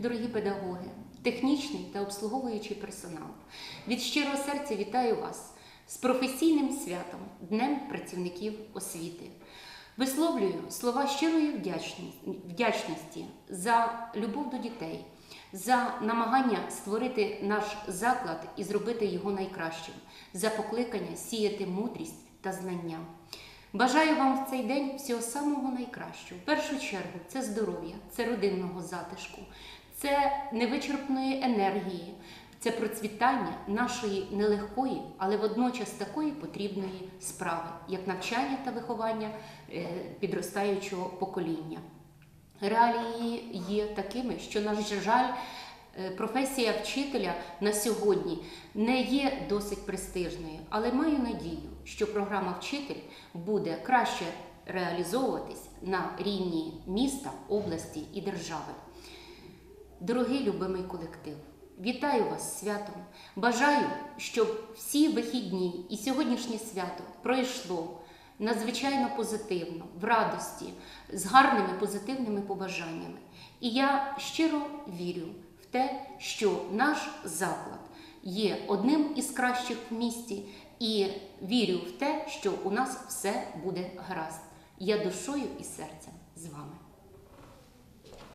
дорогі педагоги, технічний та обслуговуючий персонал. Від щирого серця вітаю вас з професійним святом, Днем працівників освіти. Висловлюю слова щирої вдячності за любов до дітей, за намагання створити наш заклад і зробити його найкращим, за покликання сіяти мудрість та знання. Бажаю вам в цей день всього самого найкращого. В першу чергу це здоров'я, це родинного затишку, це невичерпної енергії, це процвітання нашої нелегкої, але водночас такої потрібної справи, як навчання та виховання е, підростаючого покоління. Реалії є такими, що, на жаль, е, професія вчителя на сьогодні не є досить престижною, але маю надію, що програма вчитель буде краще реалізовуватись на рівні міста, області і держави. Дорогий любимий колектив, вітаю вас святом. Бажаю, щоб всі вихідні і сьогоднішнє свято пройшло надзвичайно позитивно, в радості, з гарними позитивними побажаннями. І я щиро вірю в те, що наш заклад є одним із кращих в місті, і вірю в те, що у нас все буде гаразд. Я душою і серцем з вами.